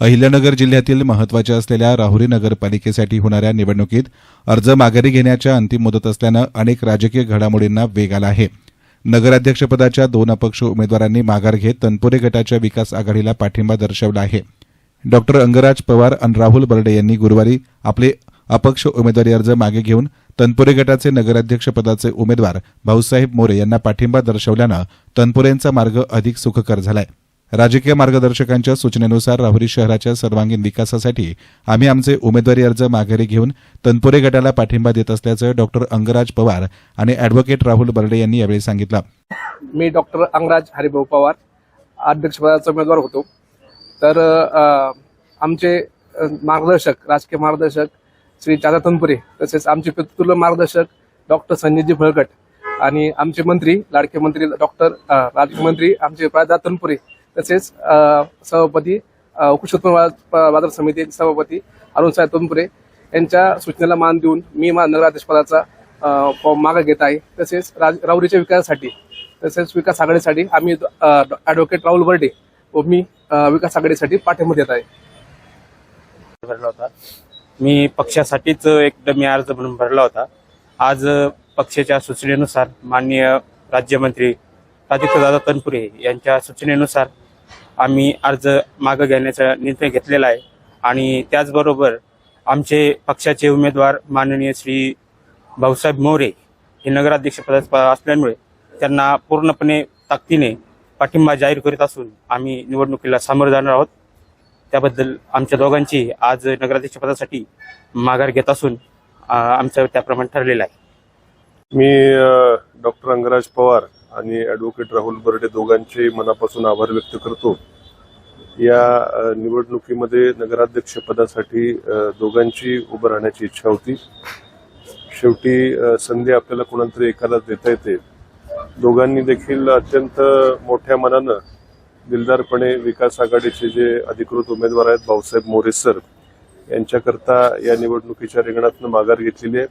अहिल्यानगर जिल्ह्यातील महत्त्वाच्या असलेल्या राहुरी नगरपालिकेसाठी होणाऱ्या निवडणुकीत अर्ज माघारी घेण्याच्या अंतिम मुदत असल्यानं अनेक राजकीय घडामोडींना वेग आला आहे. नगराध्यक्षपदाच्या दोन अपक्ष उमेदवारांनी माघार घेत तनपुरे गटाच्या विकास आघाडीला पाठिंबा दर्शवला आहे. डॉक्टर अंगराज पवार आणि राहुल बर्डे यांनी गुरुवारी आपले अपक्ष उमेदवारी अर्ज मागे घेऊन तनपुरे गटाचे नगराध्यक्षपदाचे उमेदवार भाऊसाहेब मोरे यांना पाठिंबा दर्शवल्यानं तनपुरेंचा मार्ग अधिक सुखकर झालाय. राजकीय मार्गदर्शकांच्या सूचनेनुसार राहुरी शहराच्या सर्वांगीण विकासासाठी आम्ही आमचे उमेदवारी अर्ज माघारी घेऊन तनपुरे गटाला पाठिंबा देत असल्याचं डॉक्टर अंगराज पवार आणि अॅडव्होकेट राहुल बर्डे यांनी यावेळी सांगितलं. मी डॉक्टर अंगराज हरिभाऊ पवार अध्यक्षपदाचा उमेदवार होतो. तर आमचे मार्गदर्शक राजकीय मार्गदर्शक श्री चाचा तनपुरे तसेच आमचे पितृत्व मार्गदर्शक डॉक्टर संजयजी फळकट आणि आमचे मंत्री लाडके मंत्री डॉक्टर राजकीय राज्यमंत्री आमचे प्रादा तनपुरे तसेच सभापती कृषी उत्पन्न बाजार समिती सभापती अरुणसाहेब तनपुरे यांच्या सूचनेला मान देऊन मी मा नगराध्यक्षपदाचा अ, फॉर्म मागे घेत आहे. तसेच राज राहुरीच्या विकासासाठी तसेच विकास आघाडीसाठी आम्ही ॲडव्होकेट राहुल बर्डे व मी विकास आघाडीसाठी पाठिंबा देत आहे. भरला होता. मी पक्षासाठीच एक डमी अर्ज म्हणून भरला होता. आज पक्षाच्या सूचनेनुसार माननीय राज्यमंत्री दादा तनपुरे यांच्या सूचनेनुसार आम्ही अर्ज मागं घेण्याचा निर्णय घेतलेला आहे. आणि त्याचबरोबर आमचे पक्षाचे उमेदवार माननीय श्री भाऊसाहेब मोरे हे नगराध्यक्षपदात असल्यामुळे त्यांना पूर्णपणे ताकदीने पाठिंबा जाहीर करीत असून आम्ही निवडणुकीला सामोरं जाणार आहोत. त्याबद्दल आमच्या दोघांची आज नगराध्यक्षपदासाठी माघार घेत असून आमचं त्याप्रमाणे ठरलेलं आहे. मी डॉक्टर अंगराज पवार आणि ॲडव्होकेट राहुल बर्डे दोघांचे मनापासून आभार व्यक्त करतो. या निवडणुकीमध्ये नगराध्यक्ष पदासाठी दोघांची उभं राहण्याची इच्छा होती. शेवटी संधी आपल्याला कोणातरी एकाला एकालाच देता येते. दोघांनी देखील अत्यंत मोठ्या मनानं दिलदारपणे विकास आघाडीचे जे अधिकृत उमेदवार आहेत भाऊसाहेब मोरे सर यांच्याकरता या निवडणुकीच्या रिंगणातनं माघार घेतलेली आहे.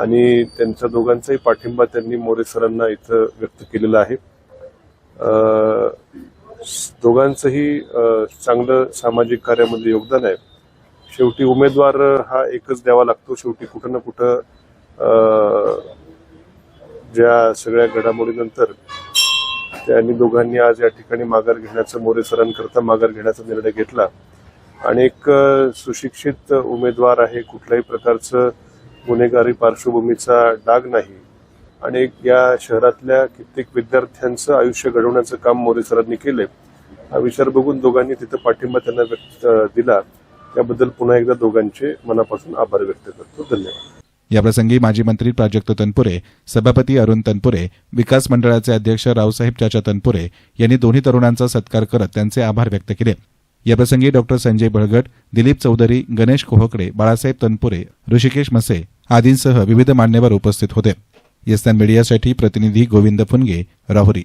आणि त्यांच्या दोघांचाही पाठिंबा त्यांनी मोरे सरांना इथं व्यक्त केलेला आहे. दोघांचंही चांगलं सामाजिक कार्यामध्ये योगदान आहे. शेवटी उमेदवार हा एकच द्यावा लागतो. शेवटी कुठं ना कुठं ज्या सगळ्या घडामोडीनंतर त्यांनी दोघांनी आज या ठिकाणी माघार घेण्याचा मोरे सरांकरता माघार घेण्याचा निर्णय घेतला. आणि एक सुशिक्षित उमेदवार आहे कुठल्याही प्रकारचं गुन्हेगारी पार्श्वभूमीचा डाग नाही आणि या शहरातल्या कित्येक विद्यार्थ्यांचं आयुष्य घडवण्याचं काम मोरे सरांनी केलंय. हा विचार बघून दोघांनी तिथं पाठिंबा त्यांना व्यक्त दिला. त्याबद्दल पुन्हा एकदा दोघांचे मनापासून आभार व्यक्त करतो. धन्यवाद. याप्रसंगी माजी मंत्री प्राजक्त तनपुरे सभापती अरुण तनपुरे विकास मंडळाचे अध्यक्ष रावसाहेब चाचा तनपुरे यांनी दोन्ही तरुणांचा सत्कार करत त्यांचे आभार व्यक्त केले. याप्रसंगी डॉक्टर संजय बळगट दिलीप चौधरी गणेश कोहकडे बाळासाहेब तनपुरे ऋषिकेश मसे आदींसह विविध मान्यवर उपस्थित होते. येस्तान मीडियासाठी प्रतिनिधी गोविंद फुनगे राहुरी.